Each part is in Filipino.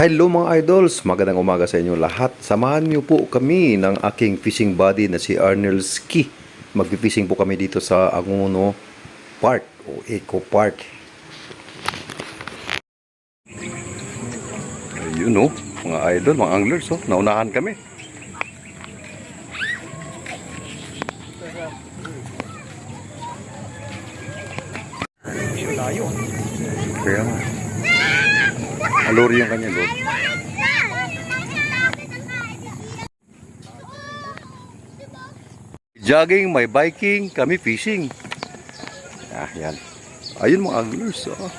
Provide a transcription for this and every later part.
Hello mga idols, magandang umaga sa inyo lahat. Samahan niyo po kami ng aking fishing buddy na si Arnel Ski. Magpi-fishing po kami dito sa Anguno Park o Eco Park. Ayun no, mga idol, mga anglers, oh, naunahan kami. Alori yung kanya load. Jogging, may biking, kami fishing. Ah, yan. Ayun mga anglers. Oh.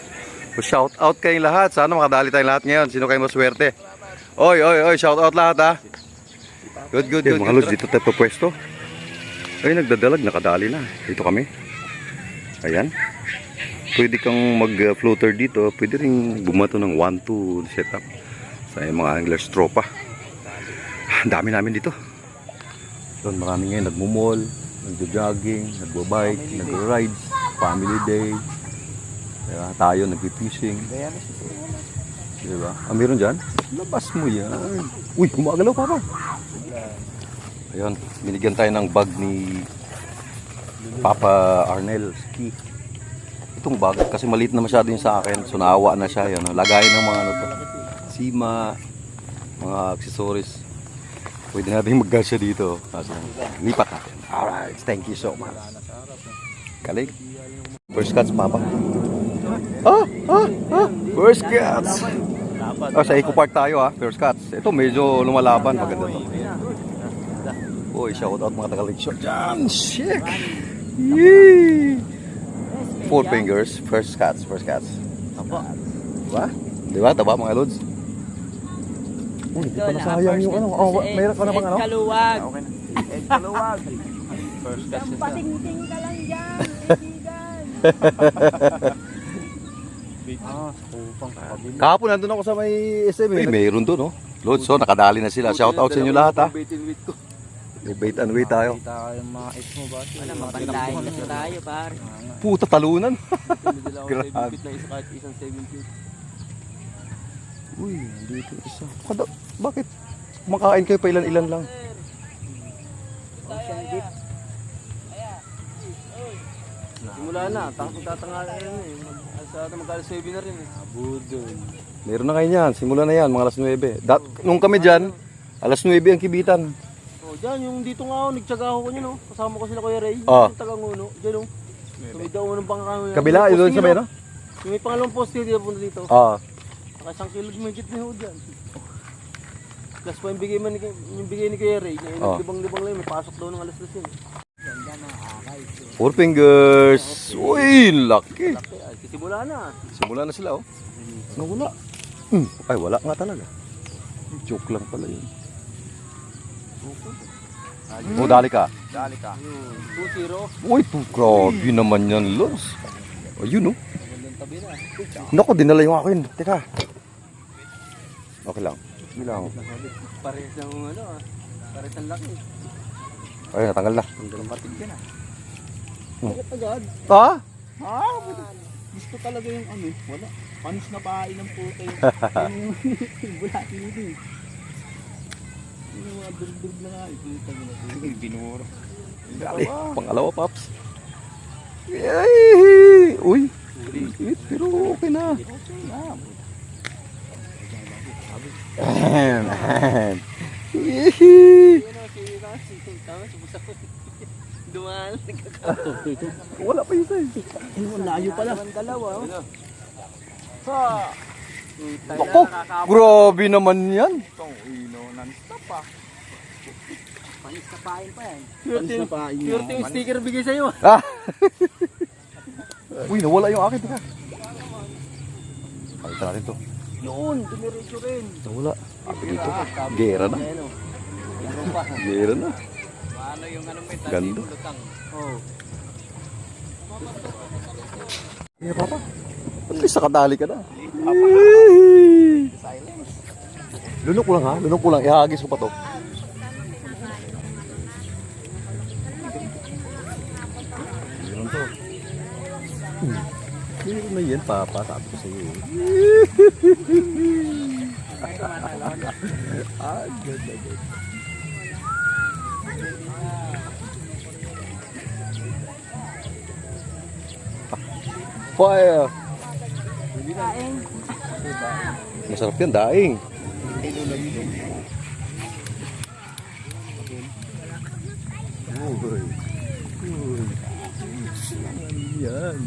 Shout out kayong lahat. Sana makadali tayong lahat ngayon. Sino kayong maswerte? Oy, oy, oy, shout out lahat ha. Good, good, good. Mga lods, dito tayo pwesto. Ay, nagdadalag, nakadali na. Dito kami. Ayan. Pwede kang mag-floater dito. Pwede rin bumato ng 1-2 setup sa mga anglers tropa. Ang dami namin dito. Doon marami ngayon nagmumol, nagjo-jogging, nagbo-bike, nagro-rides, family day. Kaya tayo nagpi-fishing. Di ba? Ah, meron dyan? Labas mo yan. Uy, gumagalaw pa pa. Ayun, binigyan tayo ng bag ni Papa Arnel Ski. Itong bag, kasi maliit na masyado yung sa akin. So naawa na siya. Yan, lagayan ng mga ano to. Sima, mga accessories. Pwede natin magkasya dito. Kaso, lipat natin. Alright, thank you so much. Kalig. First cuts, Papa. Ah, ah, ah. First cuts. Ah, sa Eco Park tayo ha. First cuts. Ito medyo lumalaban. Maganda to. Uy, shout out mga dyan. Shit. Yee. Four fingers. First cuts. First cuts. Apo. Diba? Diba? Taba mga lods? Uy, hindi pa nasayang yung ano. Oh, mayroon ka na bang ano? Kaluwag. Okay na. Eh, kaluwag. First yun. Patingting ka lang dyan, kaibigan. Ah, kupang kakabili. Kahapon nandun ako sa may SM. Eh, mayroon doon, no? Lods, so nakadali na sila. Shout out sa inyo lahat, ha? Ko. May bait and wait tayo. Kita yung mga ex mo ba? Wala, mapandahin kasi tayo, par. Puta, talunan. Grabe. 7 feet na isa kahit isang 7 feet. Uy, dito isa. Kada, bakit? Kumakain kayo pa ilan-ilan lang. Simula na, tapos tatangalan na yun eh. Mag- Sa magkala 7 na rin eh. Abudon. Meron na kayo yan. Simula na yan, mga alas 9. Dat, nung kami dyan, alas 9 ang kibitan. Oh, dyan, yung dito nga ako, nagtsaga ako kanyo no. Kasama ko sila Kuya Ray. Ah. Yung taga-nguno. Dyan oh. Tumid ako ng pangkakami. Kabila, yun doon sa may, no? Yung may pangalawang poste dito punta dito. Ah, Saka isang kilo mahigit na ho dyan. Plus pa yung bigay, man, ni- yung bigay ni Kuya Ray. Yung Oh. naglibang-libang lang yun. May pasok daw ng alas 10 yun. four fingers. Uy, laki. Ay, sisimula na. Simula na sila, oh. Nawala. Hmm. Ay, wala nga talaga. Joke lang pala yun. Oh, dali ka. Dali ka. 2-0. Uy, tu, grabe naman yan, Lons. Ayun, oh. Magandang tabi na. Naku, dinala yung akin. Teka. Okay lang. Sige lang. Parehas ng ano ah. Parehas ng laki. Ay, natanggal na. Ang batig ka na. Hmm. Bakit agad? Ha? Ha? Gusto talaga yung ano. Wala. Panis na pain ng puta yung bulati nito. Yung mga durug-durug na nga. Na ito. Binuro. Dali. Pangalawa, Paps. Ay! Uy. Sweet, pero okay na. Ahem, ahem. Tama si Busa ko. Dumaan. Wala pa isa eh. Ang layo pala. Dalawa. oh. Ha! Ako, grabe naman yan. Itong ino non-stop ah. Panis na pain pa yan. Panis na pain Pure yung sticker bigay sa'yo. Ah. Uy, nawala yung akin. Teka. Pakita natin to. Yun, dumiretso rin. Nawala. Ako dito. Gera na. Ano? Gera na. Paano yung ano may Ganda. lutang? Oh. Kaya papa. At least nakadali ka na. Lunok ko lang ha. Lunok ko lang. Ihagis ko pa to. Meron to. Hmm. Meron na yan, papa. Sabi ko sa'yo. eh. Ah, ganda, ganda. Fire! Masarap yan, daing. Uy. Uy. Yan.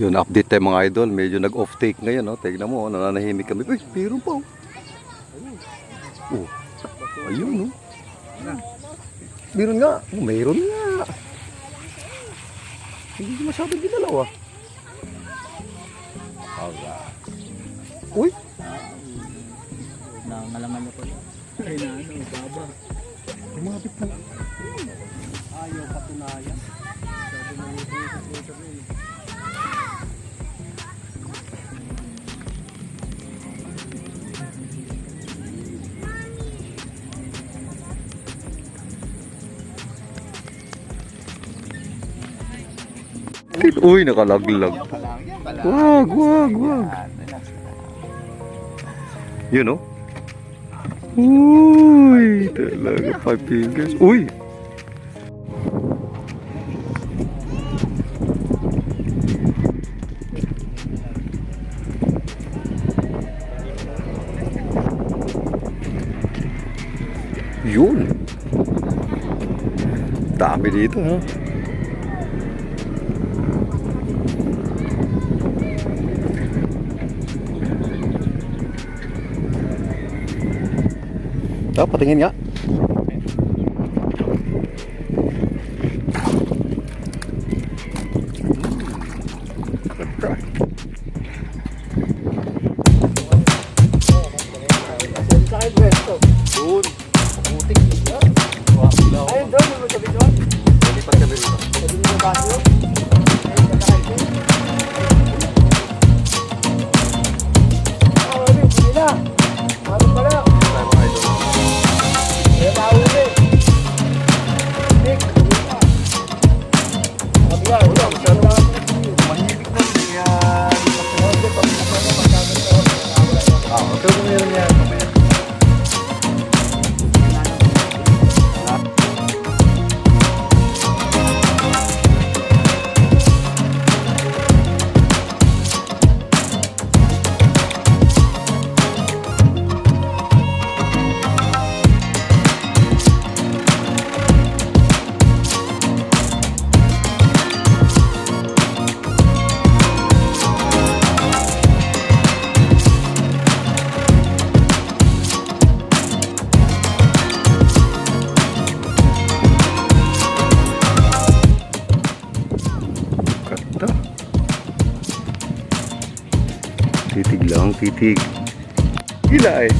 Yun, update tayo mga idol. Medyo nag-off take ngayon. No? Tignan mo, oh, nananahimik kami. Uy, meron pa. Oh. Oh. Ayun, no? Meron nga. Oh, meron nga. Hindi ko masyadong ginalaw, ah. Alright. Uy, Nangalaman mo ko yun. Ay, na ano, baba. lumapit na. Ayaw patunayan. Sabi mo yung Uy, nakalaglag. Wag, wag, wag. Yun, oh. Uy, talaga, five fingers. Uy! Yun. Dami dito, ha? Ah, patingin nga. Ayun doon, yung sabi doon. Lipat kami rito. Sabi mo yung baso. Titig. Gila eh.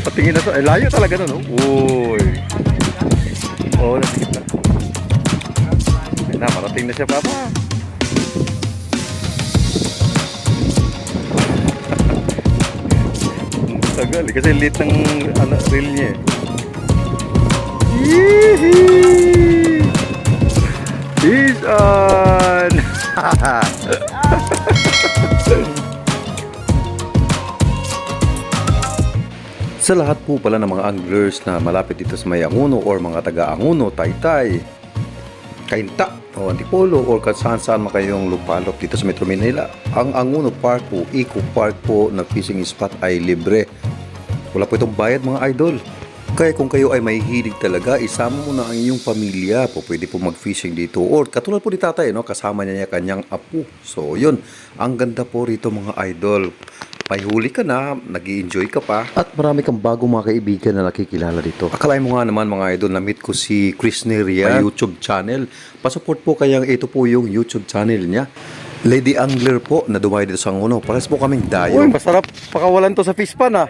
Patingin na to. Eh, layo talaga nun, no? Uy. Oh, natingin na. Ayun na, marating na siya, Papa. Tagal eh, kasi lit ng ano, reel niya eh. Yee! He's on! sa lahat po pala ng mga anglers na malapit dito sa may Anguno or mga taga-Anguno, Taytay, Kainta, o Antipolo or kung saan saan man kayong lupalop dito sa Metro Manila, ang Anguno Park po, Eco Park po na fishing spot ay libre. Wala po itong bayad mga idol. Kaya kung kayo ay may hilig talaga, isama mo na ang iyong pamilya po. Pwede po mag-fishing dito. Or katulad po ni tatay, no? kasama niya kanyang apo. So yun, ang ganda po rito mga idol. May huli ka na, nag enjoy ka pa. At marami kang bagong mga kaibigan na nakikilala dito. Akalain mo nga naman mga idol, na-meet ko si Chris Neria, YouTube channel. Pasupport po kayang ito po yung YouTube channel niya. Lady Angler po na dumayo dito sa Anguno. Pares po kaming dayo. Uy, masarap pakawalan to sa fish pan ah.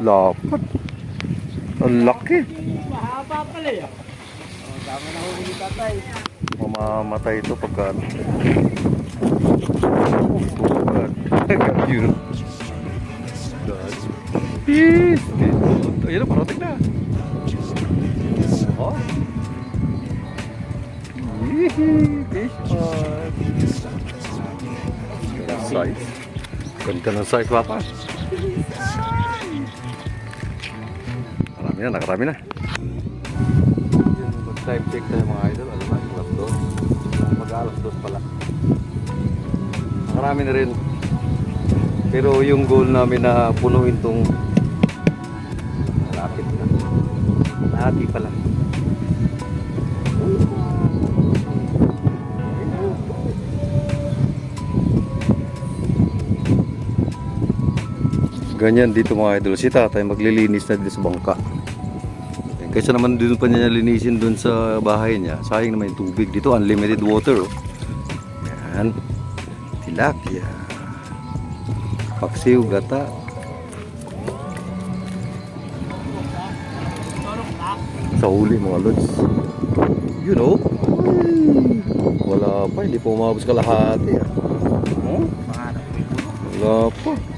Lapat. Ang laki. Mahaba pala yan. Oh, tama na huli tatay. Mamamatay ito pagka ano. Yun. Peace. Ayun na, parotik na. Oh. Size. Ganda ng size, papa. Marami na, nakarami na. Yung time check tayo mga idol, alam na, alas dos. Mag-alas dos pala. Nakarami na rin. Pero yung goal namin na punuin tong malapit na. Lahati pala. Ganyan dito mga idol. Si tatay maglilinis na dito sa bangka. Kaysa naman dun pa niya linisin dun sa bahay niya. Sayang naman yung tubig. Dito unlimited water. Oh. Yan. Tilapia. Paksiw, gata. Sa huli mga lods. You know? Wala pa. Hindi pa umabos kalahati. Ah. Oh. Wala pa.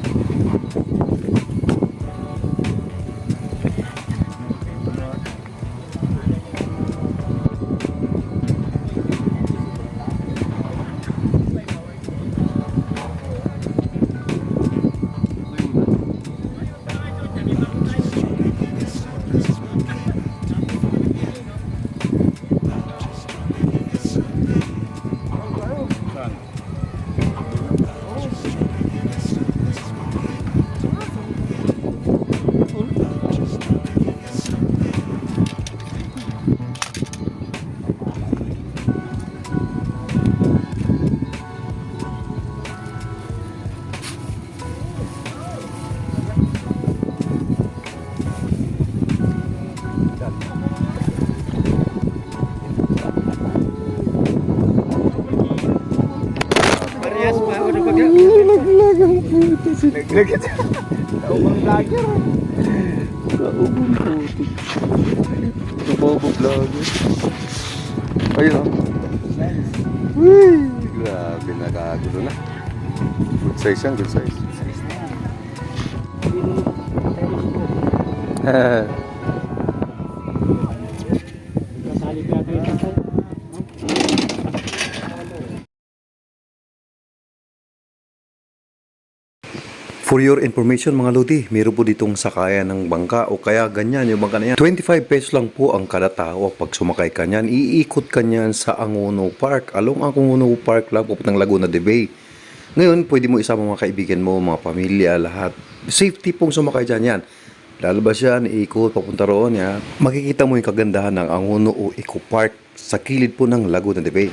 Naglag ang puto. Naglag ito. Taumang vlogger. Kaubong putik. Tubobo vlogger. Ayun oh. Uy, grabe nakagulo na. Good size yan, good size. Kasali ka kayo. For your information mga lodi, meron po ditong sakayan ng bangka o kaya ganyan yung bangka na yan. 25 pesos lang po ang kada tao pag sumakay ka niyan. Iikot ka niyan sa Angono Park. Along Angono Park lang pupuntang Laguna de Bay. Ngayon, pwede mo isama mga kaibigan mo, mga pamilya, lahat. Safety pong sumakay dyan yan. Lalabas yan, iikot, papunta roon ya. Makikita mo yung kagandahan ng Angono o Eco Park sa kilid po ng Laguna de Bay.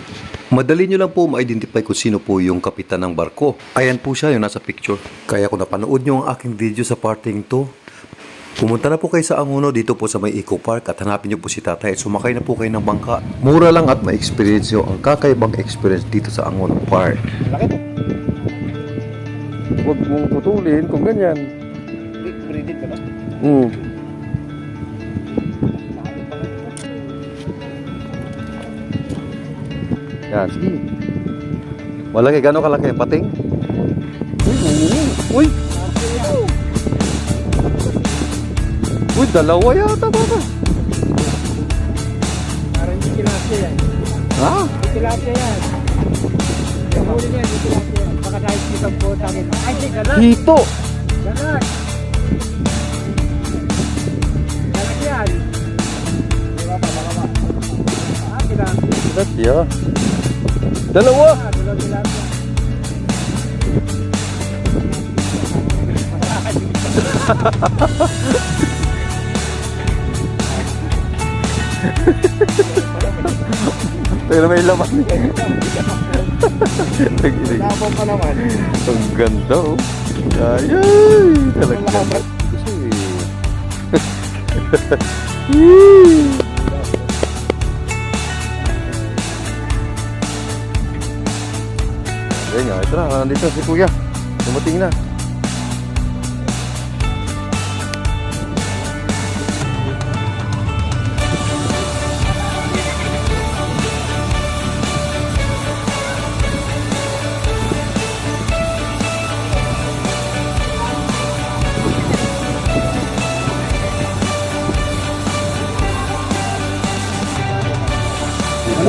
Madali nyo lang po ma-identify kung sino po yung kapitan ng barko. Ayan po siya, yung nasa picture. Kaya kung napanood nyo ang aking video sa parting to, Pumunta na po kayo sa Anguno dito po sa may Eco Park at hanapin niyo po si tatay at sumakay na po kayo ng bangka. Mura lang at ma-experience nyo ang kakaibang experience dito sa Anguno Park. Huwag mong putulin kung ganyan. Ready ka ba? Hmm. Yan, sige. Malaki, gano'ng kalaki? Pating? Uy! Uy! Uy, dalawa yata baka. Parang hindi tilapia yan. Ha? Hindi tilapia yan. Huli niya, hindi tilapia yan. Baka dahil kitang po akin. Ay, hindi, ganak! Hito! Ganak! Ganak yan! Di ba, baka ba? Ah, tilapia. Tilapia. Dalawa! Pero may laman. Naginig. Labang pa naman. Ang ganda oh. Ayay! Talaga. Kasi... Ayun nga, ito na. Nandito si kuya. Dumating na.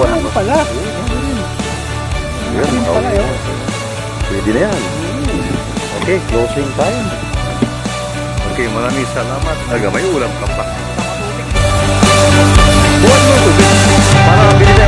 Ano pala? Yan, Yun pala yun. Pwede na yan. Okay, closing time. Okay, maraming salamat. Nagamay ulam ka pa. Para bilhin